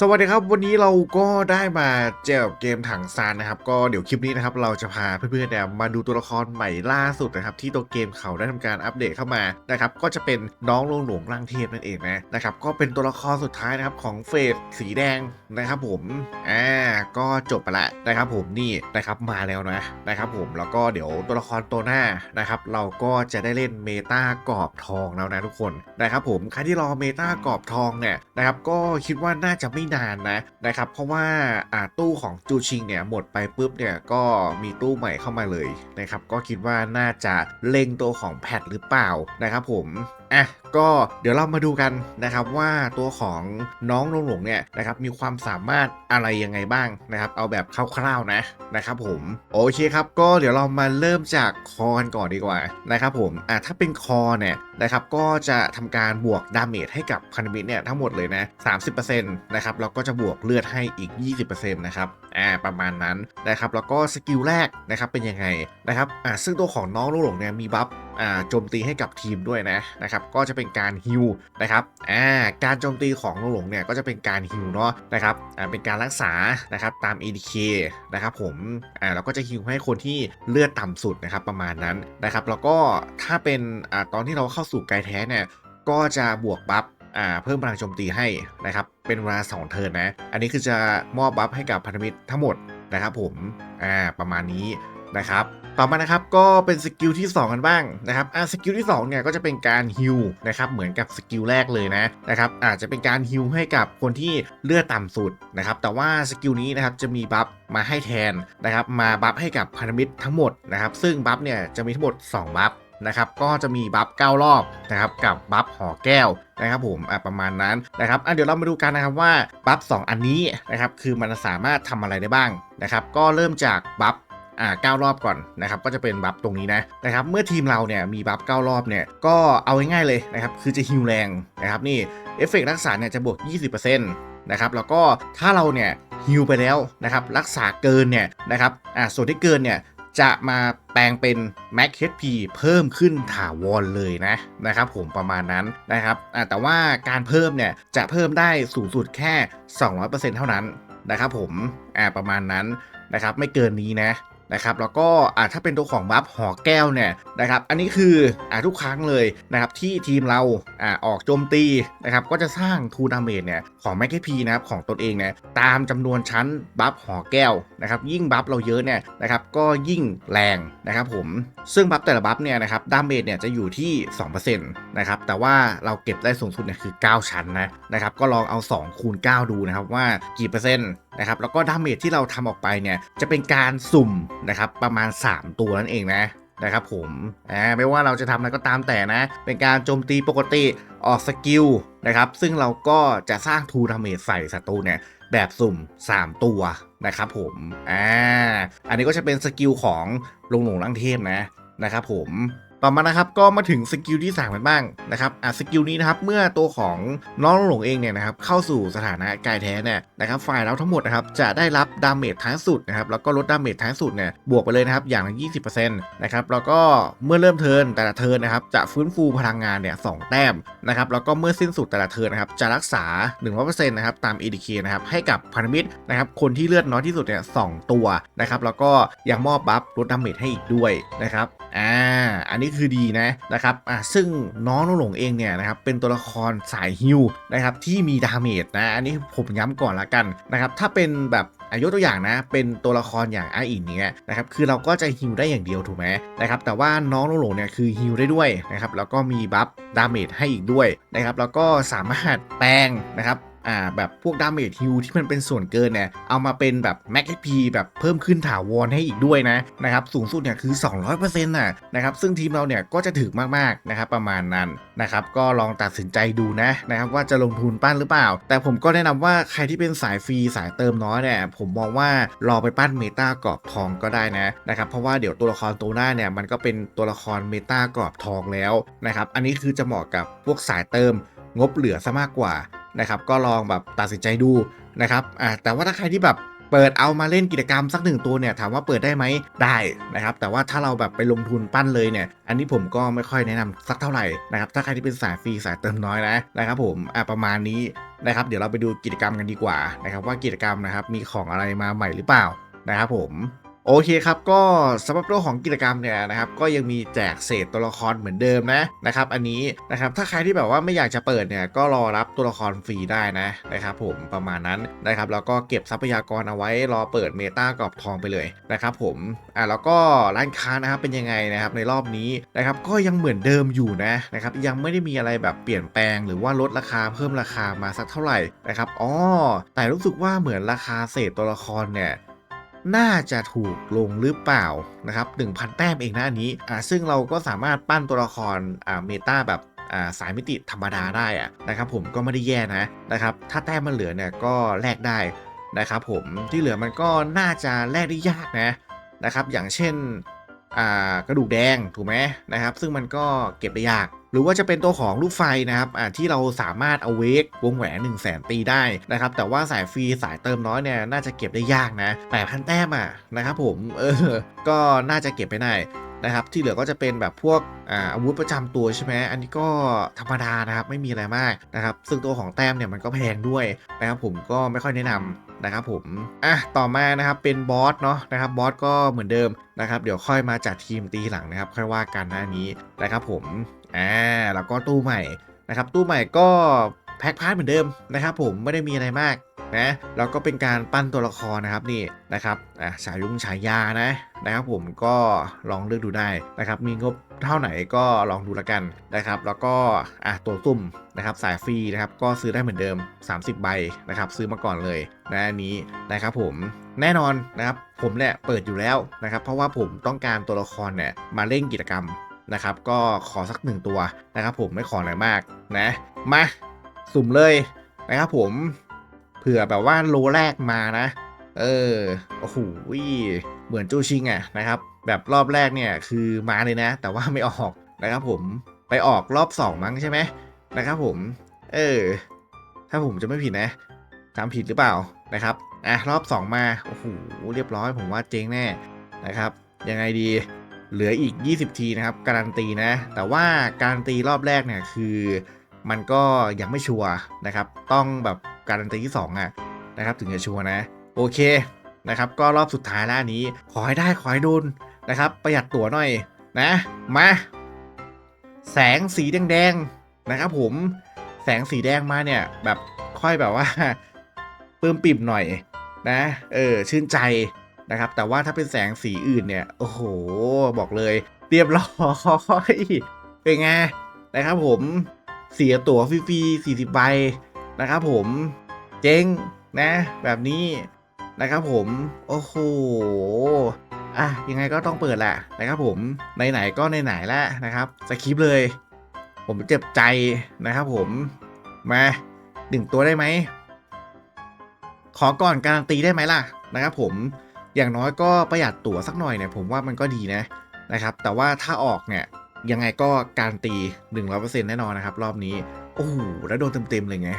สวัสดีครับวันนี้เราก็ได้มาเจอบเกมถังซานนะครับ ก็เดี๋ยวคลิปนี้นะครับ เราจะพาเพื่อนๆเนี่ยมาดูตัวละครใหม่ล่าสุดนะครับ ที่ตัวเกมเขาได้ทำการอัปเดตเข้ามานะครับ ก็จะเป็นน้องลงหลวงร่างเทพนั่นเองนะนะครับ ก็เป็นตัวละครสุดท้ายนะครับของเฟสสีแดงนะครับ ผมอ่าก็จบไปละนะครับ ผมนี่นะครับมาแล้วนะนะครับ ผมแล้วก็เดี๋ยวตัวละครตัวหน้านะครับ เราก็จะได้เล่นเมตากรอบทองแล้วนะทุกคนนะครับ ผมใครที่รอเมตากรอบทองเนี่ยนะครับ ก็คิดว่าน่าจะไม่นานนะนะครับ เพราะว่าาตู้ของจูชิงเนี่ยหมดไปปุ๊บเนี่ยก็มีตู้ใหม่เข้ามาเลยนะครับ ก็คิดว่าน่าจะเล็งตัวของแพทหรือเปล่านะครับผมอะ ก็เดี๋ยวเรามาดูกันนะครับว่าตัวของน้องหลงหลงเนี่ยนะครับมีความสามารถอะไรยังไงบ้างนะครับ เอาแบบคร่าวๆนะนะครับผมโอเคครับก็เดี๋ยวเรามาเริ่มจากคอกันก่อนดีกว่านะครับผมอะถ้าเป็นคอเนี่ยนะครับก็จะทำการบวกดาเมจให้กับพันธมิตรเนี่ยทั้งหมดเลยนะ30%นะครับแล้วก็จะบวกเลือดให้อีก 20%นะครับอ่าประมาณนั้นนะครับแล้วก็สกิลแรกนะครับเป็นยังไงนะครับอ่าซึ่งตัวของน้องหลงหลงเนี่ยมีบัฟอ่าโจมตีให้กับทีมด้วยนะนะครับก็จะเป็นป็นการฮิวนะครับอ่าการโจมตีของหลงหลงเนี่ยก็จะเป็นการฮิวเนาะนะครับอ่าเป็นการรักษานะครับตาม ADK นะครับผมอ่าเราก็จะฮิวให้คนที่เลือดต่ำสุดนะครับประมาณนั้นนะครับแล้วก็ถ้าเป็นอ่าตอนที่เราเข้าสู่ไกลแท้เนี่ยก็จะบวกบัฟอ่าเพิ่มพลังโจมตีให้นะครับเป็นเวลา2เทิร์นนะอันนี้คือจะมอบบัฟให้กับพันธมิตรทั้งหมดนะครับผมอ่าประมาณนี้นะครับ ต่อมานะครับก็เป็นสกิลที่ 2 กันบ้างนะครับอ่าสกิลที่2เนี่ยก็จะเป็นการฮิลนะครับเหมือนกับสกิลแรกเลยนะนะครับอาจจะเป็นการฮิลให้กับคนที่เลือดต่ำสุดนะครับแต่ว่าสกิลนี้นะครับจะมีบัฟมาให้แทนนะครับมาบัฟให้กับพันธมิตรทั้งหมดนะครับซึ่งบัฟเนี่ยจะมีทั้งหมด 2 บัฟนะครับก็จะมีบัฟ9รอบนะครับกับบัฟหอแก้วนะครับผมอะประมาณนั้นนะครับอะเดี๋ยวเรามาดูกันนะครับว่าบัฟ2อันนี้นะครับคือมันสามารถทำอะไรได้บ้างนะครับก็เริ่มจากบัฟ อ่าเก้ารอบก่อนนะครับก็จะเป็นบัฟตรงนี้นะนะครับเมื่อทีมเราเนี่ยมีบัฟเก้ารอบเนี่ยก็เอาง่ายๆเลยนะครับคือจะฮิวแรงนะครับนี่เอฟเฟกรักษาเนี่ยจะบวก 20%นะครับแล้วก็ถ้าเราเนี่ยฮิวไปแล้วนะครับรักษาเกินเนี่ยนะครับอ่าส่วนที่เกินเนี่ยจะมาแปลงเป็น Max HP เพิ่มขึ้นถาวรเลยนะนะครับผมประมาณนั้นนะครับอ่าแต่ว่าการเพิ่มเนี่ยจะเพิ่มได้สูงสุดแค่ 200%เท่านั้นนะครับผมอ่าประมาณนั้นนะครับไม่เกินนี้นะ นะครับแล้วก็อ่าถ้าเป็นตัวของบัฟหอแก้วเนี่ยนะครับอันนี้คืออ่าทุกครั้งเลยนะครับที่ทีมเราอ่าออกโจมตีนะครับก็จะสร้างทูดาเมจเนี่ยของแมกพีนะครับของตนเองเนี่ยตามจำนวนชั้นบัฟหอแก้วนะครับยิ่งบัฟเราเยอะเนี่ยนะครับก็ยิ่งแรงนะครับผมซึ่งบัฟแต่ละบัฟเนี่ยนะครับดาเมจเนี่ยจะอยู่ที่ 2%นะครับแต่ว่าเราเก็บได้สูงสุดเนี่ยคือ 9 ชั้นนะนะครับก็ลองเอา 2 คูณ 9 ดูนะครับว่ากี่เปอร์เซ็นต์ นะครับแล้วก็ดาเมจที่เราทำออกไปเนี่ยจะเป็นการสุ่มนะครับประมาณ 3 ตัวนั่นเองนะนะครับผมอ่าไม่ว่าเราจะทำอะไรก็ตามแต่นะ เป็นการโจมตีปกติออกสกิลนะครับ ซึ่งเราก็จะสร้างทูดาเมจใส่ศัตรูเนี่ยแบบสุ่ม 3 ตัวนะครับผมอ่าอันนี้ก็จะเป็นสกิลของลงหลงลังเทพนะนะครับผม ต่อมานะครับก็มาถึงสกิลที่3กันบ้างนะครับอะสกิลนี้นะครับเมื่อตัวของน้องหลงเองเนี่ยนะครับเข้าสู่สถานะกายแท้เนี่ยนะครับฝ่ายเราทั้งหมดนะครับจะได้รับดาเมจท้ายสุดนะครับแล้วก็ลดดาเมจท้ายสุดเนี่ยบวกไปเลยนะครับอย่างละ20%นะครับแล้วก็เมื่อเริ่มเทินแต่ละเทินนะครับจะฟื้นฟูพลังงานเนี่ยสองแต้มนะครับแล้วก็เมื่อสิ้นสุดแต่ละเทินนะครับจะรักษา 100%นะครับตาม EDK นะครับให้กับพันธมิตรนะครับคนที่เลือดน้อยที่สุดเนี่ยสองตัวนะครับแล้วก็ยังมอบบัฟลดดาเมจให้อีกด้วยนะครับอ่าอันนี้คือดีนะนะครับอ่าซึ่งน้องน้องหลงเองเนี่ยนะครับเป็นตัวละครสายฮิวนะครับที่มีดาเมจนะอันนี้ผมย้ำก่อนละกันนะครับถ้าเป็นแบบอายกตัวอย่างนะ เป็นตัวละครอย่างอาอินเนี่ยนะครับ คือเราก็จะฮิวได้อย่างเดียวถูกไหมนะครับ แต่ว่าน้องน้องหลงเนี่ยคือฮิวได้ด้วยนะครับ แล้วก็มีบัฟดาเมจให้อีกด้วยนะครับ แล้วก็สามารถแปลงนะครับ อ่าแบบพวกดาเมจฮิลที่มันเป็นส่วนเกินเนี่ยเอามาเป็นแบบแม็กพีแบบเพิ่มขึ้นถาวรให้อีกด้วยนะนะครับสูงสุดเนี่ยคือ 200%น่ะนะครับซึ่งทีมเราเนี่ยก็จะถึกมากๆนะครับประมาณนั้นนะครับก็ลองตัดสินใจดูนะนะครับว่าจะลงทุนปั้นหรือเปล่า แต่ผมก็แนะนำว่าใครที่เป็นสายฟรีสายเติมน้อยเนี่ยผมมองว่ารอไปปั้นเมตากรอบทองก็ได้นะนะครับเพราะว่าเดี๋ยวตัวละครตัวหน้าเนี่ยมันก็เป็นตัวละครเมตากรอบทองแล้วนะครับอันนี้คือจะเหมาะกับพวกสายเติม งบเหลือซะมากกว่านะครับ ก็ลองแบบตัดสินใจดูนะครับอ่าแต่ว่าถ้าใครที่แบบเปิดเอามาเล่นกิจกรรมสักหนึ่งตัวเนี่ยถามว่าเปิดได้ไหมได้นะครับ แต่ว่าถ้าเราแบบไปลงทุนปั้นเลยเนี่ย อันนี้ผมก็ไม่ค่อยแนะนำสักเท่าไหร่นะครับ ถ้าใครที่เป็นสายฟรีสายเติมน้อยนะนะครับ ผมอะประมาณนี้นะครับ เดี๋ยวเราไปดูกิจกรรมกันดีกว่านะครับ ว่ากิจกรรมนะครับมีของอะไรมาใหม่หรือเปล่านะครับผม โอเคครับก็สำหรับตัวของกิจกรรมเนี่ยนะครับก็ยังมีแจกเศษตัวละครเหมือนเดิมนะนะครับอันนี้นะครับถ้าใครที่แบบว่าไม่อยากจะเปิดเนี่ยก็รอรับตัวละครฟรีได้นะนะครับผมประมาณนั้นนะครับแล้วก็เก็บทรัพยากรเอาไว้รอเปิดเมตากรอบทองไปเลยนะครับผมอะแล้วก็ร้านค้านะครับเป็นยังไงนะครับในรอบนี้นะครับก็ยังเหมือนเดิมอยู่นะนะครับยังไม่ได้มีอะไรแบบเปลี่ยนแปลงหรือว่าลดราคาเพิ่มราคามาสักเท่าไหร่นะครับอ๋อแต่รู้สึกว่าเหมือนราคาเศษตัวละครเนี่ย น่าจะถูกลงหรือเปล่านะครับ1,000 แต้มเองนะอันนี้อ่าซึ่งเราก็สามารถปั้นตัวละครอ่าเมตาแบบสายมิติธรรมดาได้อะนะครับผมก็ไม่ได้แย่นะนะครับถ้าแต้มมันเหลือเนี่ยก็แลกได้นะครับผมที่เหลือมันก็น่าจะแลกได้ยากนะนะครับอย่างเช่นกระดูกแดงถูกไหมนะครับซึ่งมันก็เก็บได้ยาก หรือว่าจะเป็นตัวของลูกไฟนะครับอ่าที่เราสามารถเอาเวกวงแหวน1 0 0 0 0แสนตีได้นะครับแต่ว่าสายฟรีสายเติมน้อยเนี่ยน่าจะเก็บได้ยากนะ8,000แต้มอะนะครับผมเออก็น่าจะเก็บไปได้นะครับที่เหลือก็จะเป็นแบบพวกอ่าอาวุธประจำตัวใช่ไหมอันนี้ก็ธรรมดานะครับไม่มีอะไรมากนะครับซึ่งตัวของแต้มเนี่ยมันก็แพงด้วยนะครับผมก็ไม่ค่อยแนะนำนะครับผมอะต่อมานะครับเป็นบอสเนาะนะครับบอสก็เหมือนเดิมนะครับเดี๋ยวค่อยมาจัดทีมตีหลังนะครับค่อยว่ากันหน้านี้นะครับผม อ่าแล้วก็ตู้ใหม่นะครับตู้ใหม่ก็แพ็คพาร์ทเหมือนเดิมนะครับผมไม่ได้มีอะไรมากนะแล้วก็เป็นการปั้นตัวละครนะครับนี่นะครับอ่าฉายุงฉายานะนะครับผมก็ลองเลือกดูได้นะครับมีงบเท่าไหนก็ลองดูละกันนะครับ แล้วก็อะตัวซุ่มนะครับสายฟรีนะครับก็ซื้อได้เหมือนเดิม 30 ใบนะครับซื้อมาก่อนเลยนะอันนี้นะครับผมแน่นอนนะครับผมเนี่ยเปิดอยู่แล้วนะครับเพราะว่าผมต้องการตัวละครเนี่ยมาเล่นกิจกรรม นะครับ ก็ขอสักหนึ่งตัวนะครับผมไม่ขออะไรมากนะมาสุ่มเลยนะครับผมเผื่อแบบว่าโลแรกมานะ เออโอ้โหเหมือนจูชิงอะนะครับ แบบรอบแรกเนี่ยคือมาเลยนะ แต่ว่าไม่ออกนะครับผมไปออกรอบ2มั้งใช่ไหมนะครับผม เออ ถ้าผมจะไม่ผิดนะจำผิดหรือเปล่านะครับอะรอบ 2 มา โอ้โห เรียบร้อยผมว่าเจ๊งแน่นะครับ ยังไงดี เหลืออีก 20 ทีนะครับ การันตีนะ แต่ว่าการันตีรอบแรกเนี่ยคือ มันก็ยังไม่ชัวร์นะครับ ต้องแบบการันตีที่2อะนะครับ ถึงจะชัวร์นะ โอเคนะครับ ก็รอบสุดท้ายแล้วนนี้ ขอให้ได้ขอให้โดนนะครับ ประหยัดตั๋วหน่อยนะ มา แสงสีแดงๆนะครับ ผม แสงสีแดงมาเนี่ย แบบค่อยแบบว่าปลื้มปิ่มหน่อยนะ เออ ชื่นใจ นะครับ แต่ว่าถ้าเป็นแสงสีอื่นเนี่ย โอ้โห บอกเลยเรียบร้อยเป็นไงนะครับผมเสียตั๋วฟรีๆ40ใบนะครับผมเจ๊งนะ แบบนี้นะครับผม โอ้โหอะยังไงก็ต้องเปิดแหละนะครับผมไหนๆก็ไหนๆแล้วนะครับสคริปเลย ผมเจ็บใจนะครับผมมาหนึ่งตัวได้ไหมขอก่อนการันตีได้ไหมล่ะนะครับผม อย่างน้อยก็ประหยัดตั๋วสักหน่อยเนี่ยผมว่ามันก็ดีนะนะครับ แต่ว่าถ้าออกเนี่ยยังไงก็การนตี 100%แน่นอนนะครับ รอบนี้ โอ้โหแล้วโดนเต็มๆเลยไง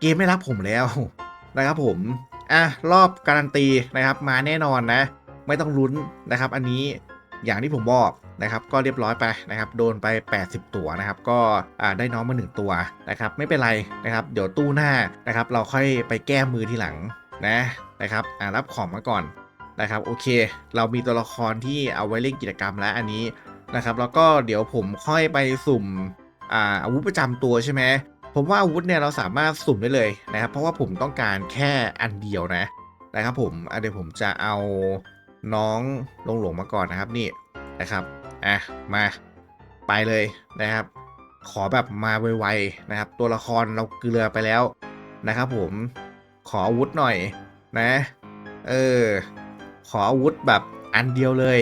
เกมไม่รับผมแล้วนะครับผม อะ รอบการันตีนะครับมาแน่นอนนะ ไม่ต้องลุ้นนะครับ อันนี้อย่างที่ผมบอกนะครับ ก็เรียบร้อยไปนะครับ โดนไป 80 ตัวนะครับ ก็อ่าได้น้องมา 1 ตัวนะครับ ไม่เป็นไรนะครับ เดี๋ยวตู้หน้านะครับ เราค่อยไปแก้มือทีหลังนะนะครับ อ่ารับของมาก่อน นะครับโอเค เรามีตัวละครที่เอาไว้เล่นกิจกรรมแล้วอันนี้นะครับ แล้วก็เดี๋ยวผมค่อยไปสุ่มอาอาวุธประจำตัวใช่ไหมผมว่าอาวุธเนี่ยเราสามารถสุ่มได้เลยนะครับ เพราะว่าผมต้องการแค่อันเดียวนะนะครับผมเดี๋ยวผมจะเอาน้องลงหลงมาก่อนนะครับนี่นะครับอะมาไปเลยนะครับ ขอแบบมาไวๆนะครับ ตัวละครเราเกลือไปแล้วนะครับ ผมขออาวุธหน่อยนะ เออ ขออาวุธแบบอันเดียวเลย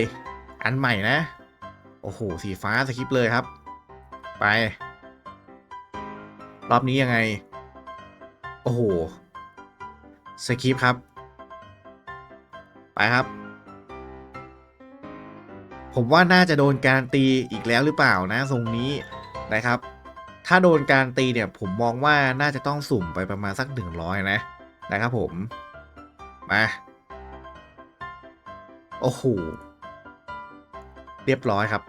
อันใหม่นะ โอ้โห สีฟ้าสคริปเลยครับ ไป รอบนี้ยังไง โอ้โห สคริปครับ ไปครับ ผมว่าน่าจะโดนการตีอีกแล้วหรือเปล่านะทรงนี้นะครับ ถ้าโดนการตีเนี่ย ผมมองว่าน่าจะต้องสุ่มไปประมาณสัก 100 นะนะครับผม มา โอ้โห เรียบร้อยครับ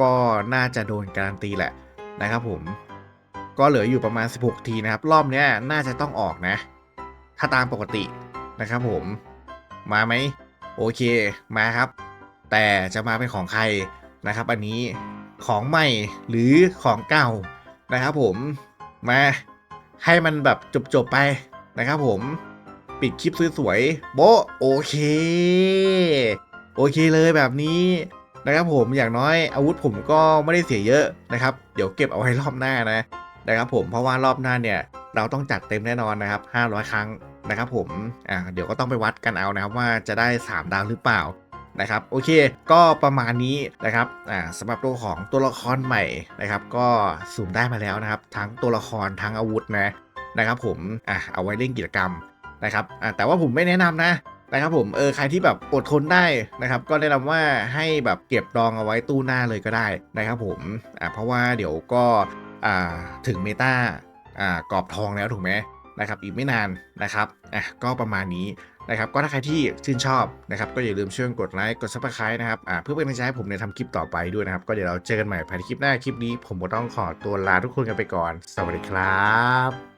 ก็น่าจะโดนการันตีแหละนะครับผม ก็เหลืออยู่ประมาณ 16 ทีนะครับ รอบนี้น่าจะต้องออกนะ ถ้าตามปกตินะครับผม มาไหม โอเค มาครับ แต่จะมาเป็นของใครนะครับ อันนี้ของใหม่หรือของเก่านะครับผมมาให้มันแบบจบๆไปนะครับผม ปิดคลิปสวยๆโบโอเค โอเคเลยแบบนี้นะครับผมอย่างน้อยอาวุธผมก็ไม่ได้เสียเยอะนะครับ เดี๋ยวเก็บเอาไว้รอบหน้านะนะครับผมเพราะว่ารอบหน้าเนี่ยเราต้องจัดเต็มแน่นอนนะครับ 500 ครั้งนะครับผมอ่าเดี๋ยวก็ต้องไปวัดกันเอานะครับว่าจะได้ 3 ดาวหรือเปล่านะครับโอเคก็ประมาณนี้นะครับอ่าสำหรับตัวของตัวละครใหม่นะครับ ก็สุ่มได้มาแล้วนะครับ ทั้งตัวละครทั้งอาวุธนะนะครับผมอ่าเอาไว้เล่นกิจกรรมนะครับอ่าแต่ว่าผมไม่แนะนำนะ นะครับผมเออใครที่แบบอดทนได้นะครับ ก็แนะนำว่าให้แบบเก็บดองเอาไว้ตู้หน้าเลยก็ได้นะครับผมอ่าเพราะว่าเดี๋ยวก็อ่าถึงเมตาอ่ากรอบทองแล้วถูกไหมนะครับอีกไม่นานนะครับอะก็ประมาณนี้นะครับก็ถ้าใครที่ชื่นชอบนะครับก็อย่าลืมช่วยกดไลค์กดซับสไครต์นะครับอ่าเพื่อเป็นกำลังใจให้ผมในทำคลิปต่อไปด้วยนะครับ ก็เดี๋ยวเราเจอกันใหม่ภายในคลิปหน้าคลิปนี้ ผมก็ต้องขอตัวลาทุกคนกันไปก่อน สวัสดีครับ